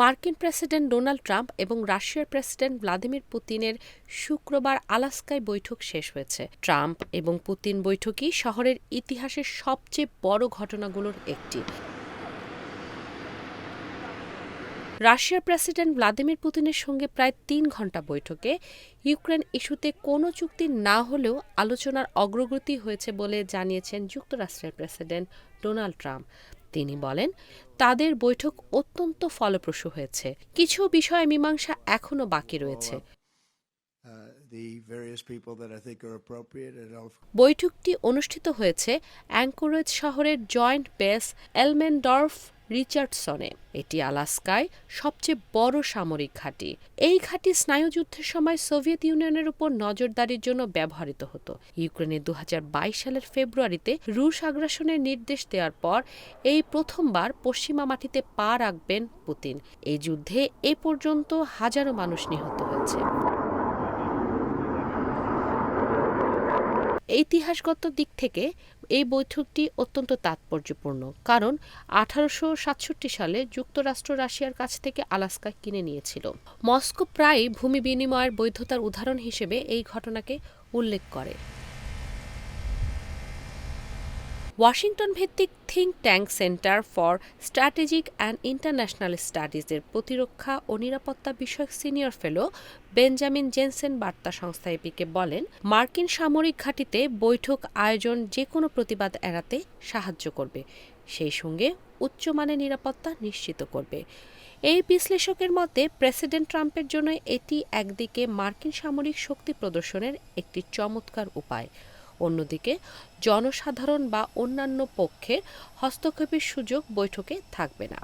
মার্কিন president Donald Trump এবং রাশিয়ার প্রেসিডেন্ট ভ্লাদিমির পুতিনের শুক্রবার আলাস্কায় বৈঠক শেষ হয়েছে। ট্রাম্প এবং পুতিন বৈঠকই শহরের ইতিহাসের সবচেয়ে বড় ঘটনাগুলোর একটি। রাশিয়ার প্রেসিডেন্ট ভ্লাদিমির পুতিনের সঙ্গে প্রায় তিন ঘণ্টা বৈঠকে ইউক্রেন ইস্যুতে কোনো চুক্তি না হলেও আলোচনার অগ্রগতি হয়েছে বলে জানিয়েছেন যুক্তরাষ্ট্রের প্রেসিডেন্ট ডোনাল্ড ট্রাম্প। তিনি বলেন তাদের বৈঠক অত্যন্ত ফলপ্রসূ হয়েছে। কিছু বিষয়ে মীমাংসা এখনও বাকি রয়েছে। Uh, I'll বৈঠকটি অনুষ্ঠিত হয়েছে অ্যাঙ্কোরেজ শহরের জয়েন্ট বেস এলমেনডর্ফ রিচার্ডসনে, এটি আলাস্কায় সবচেয়ে বড় সামরিক ঘাঁটি। এই ঘাঁটি স্নায়ুযুদ্ধের সময় সোভিয়েত ইউনিয়নের উপর নজরদারির জন্য ব্যবহৃত হতো। ইউক্রেনে দু সালের ফেব্রুয়ারিতে রুশ আগ্রাসনের নির্দেশ দেওয়ার পর এই প্রথমবার পশ্চিমা মাটিতে পা রাখবেন পুতিন। এই যুদ্ধে এ পর্যন্ত হাজারো মানুষ নিহত হয়েছে। ইতিহাসগত দিক থেকে এই বৈঠকটি অত্যন্ত তাৎপর্যপূর্ণ, কারণ আঠারোশো সাতষট্টি সালে যুক্তরাষ্ট্র রাশিয়ার কাছ থেকে আলাস্কা কিনে নিয়েছিল। মস্কো প্রায়ই ভূমি বিনিময়ের বৈধতার উদাহরণ হিসেবে এই ঘটনাকে উল্লেখ করে। ওয়াশিংটন ভিত্তিক think tank Center for Strategic and International স্টাডিজের প্রতিরক্ষা ও নিরাপত্তা বিষয়ক সিনিয়র ফেলো বেঞ্জামিন জেনসেন বার্তা সংস্থা এপিকে বলেন, মার্কিন সামরিক ঘাঁটিতে বৈঠক আয়োজন যে কোনো প্রতিবাদ এড়াতে সাহায্য করবে, সেই সঙ্গে উচ্চমানের নিরাপত্তা নিশ্চিত করবে। এই বিশ্লেষকের মতে, প্রেসিডেন্ট ট্রাম্পের জন্য এটি একদিকে মার্কিন সামরিক শক্তি প্রদর্শনের একটি চমৎকার উপায়। অন্যদিকে জনসাধারণ বা অন্যান্য পক্ষের হস্তক্ষেপের সুযোগ বৈঠকে থাকবে না।